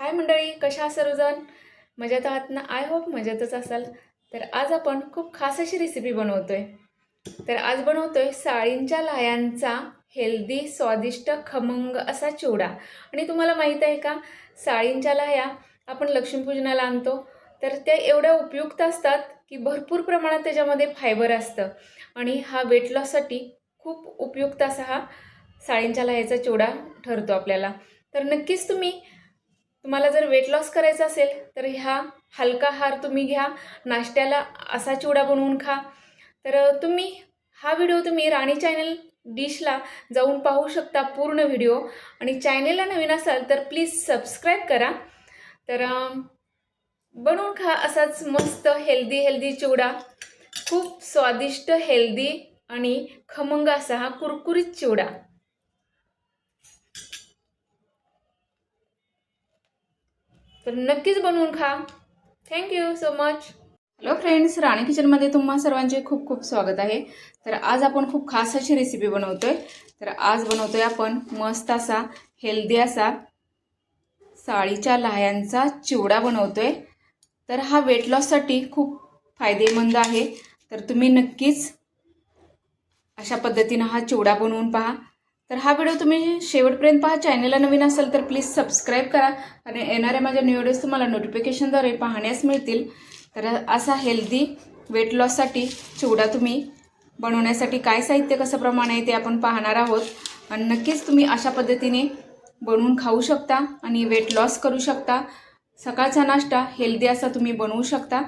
हाय मंडळी कशा सर्वजण? मजेत आहात ना? आय होप मजेतच असाल. तर आज आपण खूप खास अशी रेसिपी बनवतोय. तर आज बनवतोय साळींच्या लाह्यांचा हेल्दी स्वादिष्ट खमंग असा चिवडा. आणि तुम्हाला माहीत आहे का? साळींच्या लाह्या आपण लक्ष्मीपूजनाला आणतो. तर त्या एवढ्या उपयुक्त असतात की भरपूर प्रमाणात त्याच्यामध्ये फायबर असतं. आणि हा वेट लॉससाठी खूप उपयुक्त असा हा साळींच्या लाह्याचा चिवडा ठरतो आपल्याला. तर नक्कीच तुम्ही तुम्हाला जर वेट लॉस करायचं असेल तर ह्या हलका हार तुम्ही घ्या. नाश्त्याला असा चिवडा बनवून खा. तर तुम्ही हा व्हिडिओ तुम्ही राणी चॅनल डिशला जाऊन पाहू शकता पूर्ण व्हिडिओ आणि चॅनेलला नवीन असाल तर प्लीज सबस्क्राईब करा. तर बनवून खा असाच मस्त हेल्दी हेल्दी चिवडा. खूप स्वादिष्ट हेल्दी आणि खमंग असा हा कुरकुरीत चिवडा. तर नक्कीच बनवून खा. Thank you so much hello friends Rani किचनमध्ये तुम्हा सर्वांचे खूप खूप स्वागत आहे. तर आज आपण खूप खास अशी रेसिपी बनवतो आहे तर आज बनवतो आहे आपण मस्त असा हेल्दी असा साळीच्या लाह्यांचा चिवडा बनवतो आहे तर हा वेट लॉससाठी खूप फायदेमंद आहे. तर तुम्ही नक्कीच अशा पद्धतीनं हा चिवडा बनवून पहा. तर हा व्हिडिओ तुम्ही शेवटपर्यंत पहा. चॅनलला नवीन असाल तर प्लीज सबस्क्राईब करा. आणि येणाऱ्या माझ्या न्यू व्हिडिओज तुम्हाला नोटिफिकेशनद्वारे पाहण्यास मिळतील. तर असा हेल्दी वेट लॉससाठी चिवडा तुम्ही बनवण्यासाठी काय साहित्य कसं प्रमाण आहे ते आपण पाहणार आहोत. आणि नक्कीच तुम्ही अशा पद्धतीने बनवून खाऊ शकता आणि वेट लॉस करू शकता. सकाळचा नाश्ता हेल्दी असा तुम्ही बनवू शकता.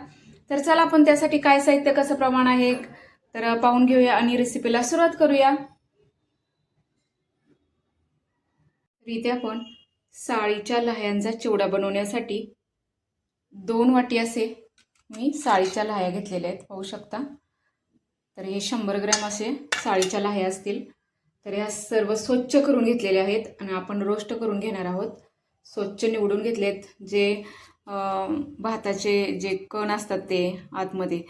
तर चला आपण त्यासाठी काय साहित्य कसं प्रमाण आहे तर पाहून घेऊया आणि रेसिपीला सुरुवात करूया. इथे आपण साळीच्या लह्यांचा चिवडा बनवण्यासाठी दोन वाटी असे मी साळीच्या लाह्या घेतलेल्या आहेत पाहू शकता. तर हे शंभर ग्रॅम असे साळीच्या लाह्या असतील. तर ह्या सर्व स्वच्छ करून घेतलेल्या आहेत आणि आपण रोस्ट करून घेणार आहोत. स्वच्छ निवडून घेतलेत जे भाताचे जे कण असतात ते आतमध्ये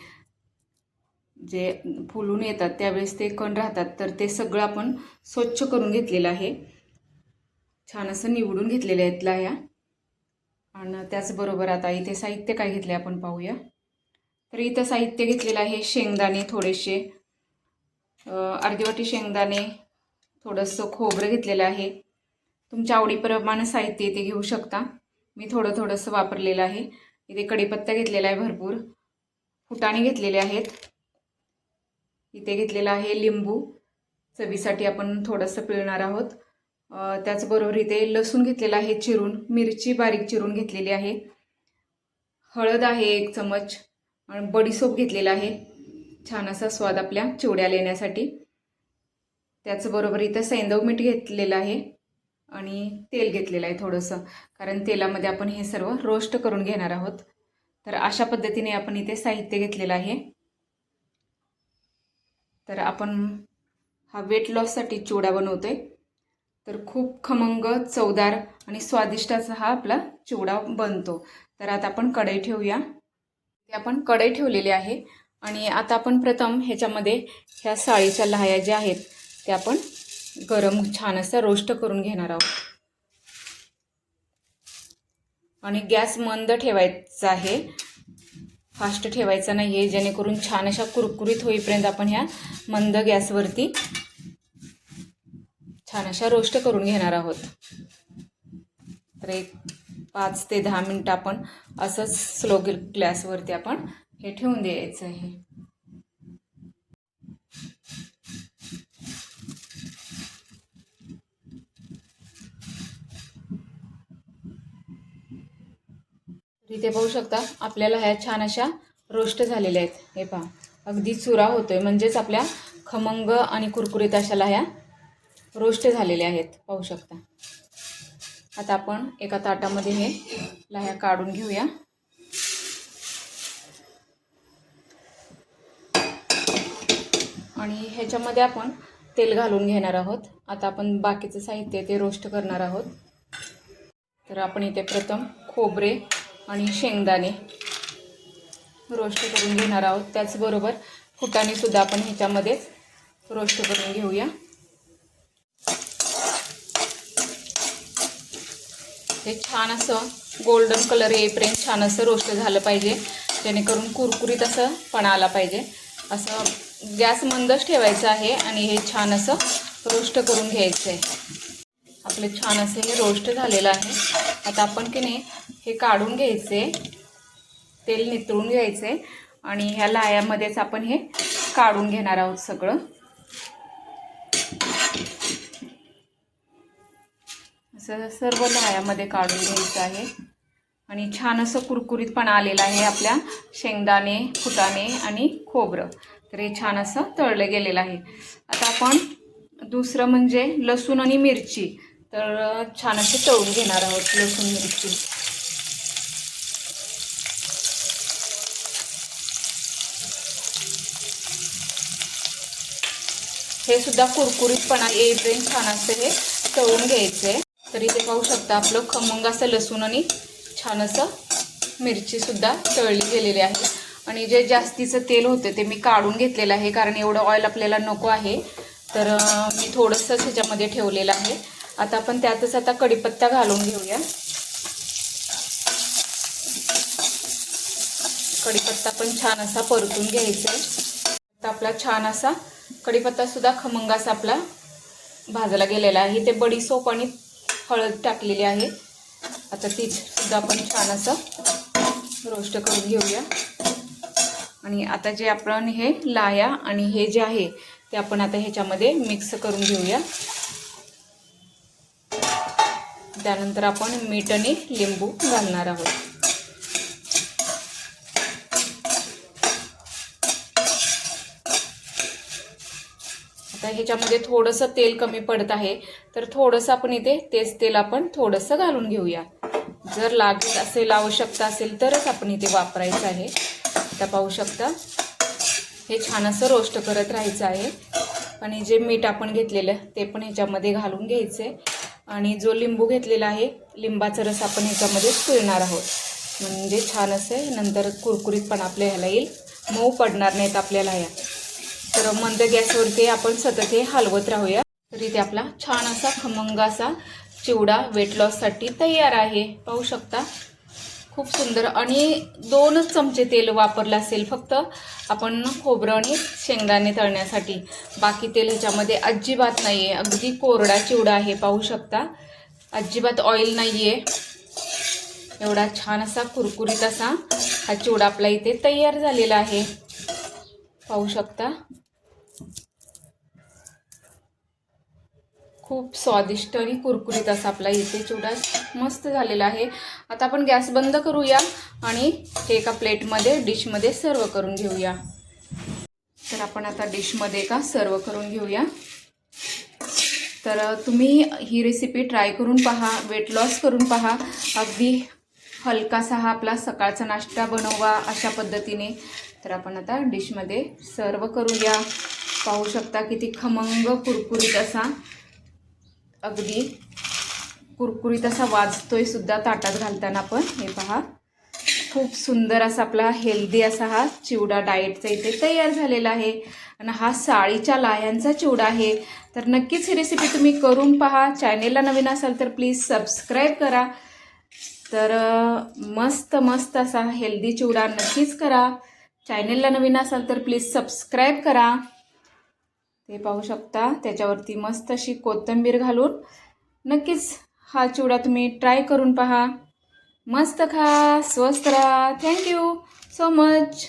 जे फुलून येतात त्यावेळेस ते कण राहतात. तर ते सगळं आपण स्वच्छ करून घेतलेलं आहे. छान असं निवडून घेतलेल्या आहेत लाह्या आणि त्याचबरोबर आता इथे साहित्य काय घेतले आपण पाहूया. तर इथं साहित्य घेतलेलं आहे शेंगदाणे थोडेसे. अर्धीवाटी अर्धी वाटी शेंगदाणे थोडंसं खोबरं घेतलेलं आहे. तुमच्या आवडीप्रमाणे साहित्य इथे घेऊ शकता. मी थोडं थोडंसं वापरलेलं आहे. इथे कढीपत्ता घेतलेला आहे भरपूर. फुटाणे घेतलेले आहेत. इथे घेतलेलं आहे लिंबू. चवीसाठी आपण थोडंसं पिळणार आहोत. त्याचबरोबर इथे लसूण घेतलेला आहे चिरून मिरची बारीक चिरून घेतलेली आहे. हळद आहे एक चमच आणि बडीसोप घेतलेला आहे. छान असा स्वाद आपल्या चिवड्याला येण्यासाठी. त्याचबरोबर इथं सैंदव मीठ घेतलेलं आहे आणि तेल घेतलेलं आहे थोडंसं कारण तेलामध्ये आपण हे सर्व रोस्ट करून घेणार आहोत. तर अशा पद्धतीने आपण इथे साहित्य घेतलेलं आहे. तर आपण हा वेट लॉससाठी चिवडा बनवतो आहे तर खूप खमंग चवदार आणि स्वादिष्ट असा हा आपला चिवडा बनतो. तर आता आपण कढई ठेवूया. ते आपण कढई ठेवलेली आहे आणि आता आपण प्रथम ह्याच्यामध्ये ह्या साळीच्या लाह्या ज्या आहेत त्या आपण गरम छान असं रोस्ट करून घेणार आहोत. आणि गॅस मंद ठेवायचा आहे. फास्ट ठेवायचा नाही आहे जेणेकरून छान अशा कुरकुरीत होईपर्यंत आपण ह्या मंद गॅसवरती छान अशा रोस्ट करून घेणार आहोत. तर एक पाच ते दहा मिनटं आपण असंच स्लो ग्लॅसवरती आपण हे ठेवून द्यायचं आहे. इथे पाहू शकता आपल्याला ह्या छान अशा रोस्ट झालेल्या आहेत. हे पहा अगदी चुरा होतोय. म्हणजेच आपल्या खमंग आणि कुरकुरीत अशाला ह्या रोस्ट झालेले आहेत पाहू शकता. आता आपण एका ताटामध्ये हे लाह्या काढून घेऊया. आणि ह्याच्यामध्ये आपण तेल घालून घेणार आहोत. आता आपण बाकीचं साहित्य ते रोस्ट करणार आहोत. तर आपण इथे प्रथम खोबरे आणि शेंगदाणे रोस्ट करून घेणार आहोत. त्याचबरोबर फुटाणेसुद्धा आपण ह्याच्यामध्येच रोस्ट करून घेऊया. हे छान असं गोल्डन कलर येईपर्यंत छान असं रोस्ट झालं पाहिजे. जेणेकरून कुरकुरीत असं पण आला पाहिजे. असं गॅस मंदच ठेवायचं आहे आणि हे छान असं रोस्ट करून घ्यायचं आहे आपलं छान असं हे रोस्ट झालेलं आहे. आता आपण की नाही हे काढून घ्यायचे तेल नितळून घ्यायचे आणि ह्या लायामध्येच आपण हे काढून घेणार आहोत सगळं. असं सर्व लहायामध्ये काढून घ्यायचं आहे. आणि छान असं कुरकुरीतपणा आलेलं आहे आपल्या शेंगदाणे फुटाणे आणि खोबरं. तर हे छान असं तळलं गेलेलं आहे. आता आपण दुसरं म्हणजे लसूण आणि मिरची. तर छान असे तळून घेणार आहोत लसूण मिरची. हे सुद्धा कुरकुरीतपणा येईपर्यंत छान असं हे तळून घ्यायचे. तर इथे पाहू शकता आपलं खमंग असं लसूण आणि छान असं मिरचीसुद्धा तळली गेलेली आहे. आणि जे जास्तीचं तेल होतं ते मी काढून घेतलेलं आहे कारण एवढं ऑइल आपल्याला नको आहे. तर मी थोडंसंच ह्याच्यामध्ये ठेवलेलं आहे. आता आपण त्यातच आता कढीपत्ता घालून घेऊया. कढीपत्ता पण छान असा परतून घ्यायचा आहे. आता आपला छान असा कढीपत्तासुद्धा खमंग असा आपला भाजला गेलेला आहे. ते बडीसोप आणि हळद टाकलेली आहे. आता तीच सुद्धा आपण छान असं रोस्ट करून घेऊया. आणि आता जे आपण हे लाया आणि हे जे आहे ते आपण आता ह्याच्यामध्ये मिक्स करून घेऊया. त्यानंतर आपण मीठ आणि लिंबू घालणार आहोत. ह्याच्यामध्ये थोडंसं तेल कमी पडत आहे. तर थोडंसं आपण इथे तेच तेल आपण थोडंसं घालून घेऊया. जर लागत असेल आवश्यकता असेल तरच आपण इथे वापरायचं आहे. आता पाहू शकता हे छान असं रोस्ट करत राहायचं आहे. आणि जे मीठ आपण घेतलेलं ते पण ह्याच्यामध्ये घालून घ्यायचे आणि जो लिंबू घेतलेला आहे लिंबाचा रस आपण ह्याच्यामध्ये पिळणार आहोत. म्हणजे छान असे नंतर कुरकुरीत पण आपल्या ह्याला येईल. मऊ पडणार नाहीत आपल्याला ह्या. तर मंद गॅसवरती आपण सतत हे हलवत राहूया. तर इथे आपला छान असा खमंग असा चिवडा वेट लॉससाठी तयार आहे. पाहू शकता? खूप सुंदर. आणि दोनच चमचे तेल वापरलं असेल फक्त आपण खोबरं आणि शेंगदाणे तळण्यासाठी. बाकी तेल ह्याच्यामध्ये अजिबात नाही आहे अगदी कोरडा चिवडा आहे. पाहू शकता? अजिबात ऑइल नाही आहे एवढा छान असा कुरकुरीत असा हा चिवडा आपला इथे तयार झालेला आहे. पाहू शकता. खूप स्वादिष्ट आणि कुरकुरीत असा आपला इथे चिवडा मस्त झालेला आहे. आता आपण गॅस बंद करूया आणि हे एका प्लेटमध्ये डिशमध्ये सर्व करून घेऊया. तर आपण आता डिशमध्ये का सर्व करून घेऊया. तर तुम्ही ही रेसिपी ट्राय करून पहा वेट लॉस करून पहा. अगदी हलकासा हा आपला सकाळचा नाश्ता बनवा अशा पद्धतीने. तर आपण आता डिशमध्ये सर्व करूया. पाहू शकता किती खमंग कुरकुरीत असा अगदी कुरकुरीत असा वाजतोय सुद्धा ताटात घालताना पण हे पहा खूप सुंदर असा आपला हेल्दी असा हा चिवडा डाएटचा इथे तयार झालेला आहे. आणि हा साळीच्या लाह्यांचा चिवडा आहे. तर नक्कीच ही रेसिपी तुम्ही करून पहा. चॅनेलला नवीन असाल तर प्लीज सबस्क्राईब करा. तर मस्त मस्त असा हेल्दी चिवडा नक्कीच करा. चॅनेलला नवीन असाल तर प्लीज सबस्क्राईब करा. ते पाहू शकता. त्याच्यावरती मस्त अशी कोथिंबीर घालून नक्कीच हा चिवडा तुम्ही ट्राय करून पहा. मस्त खा स्वस्त राहा. Thank you so much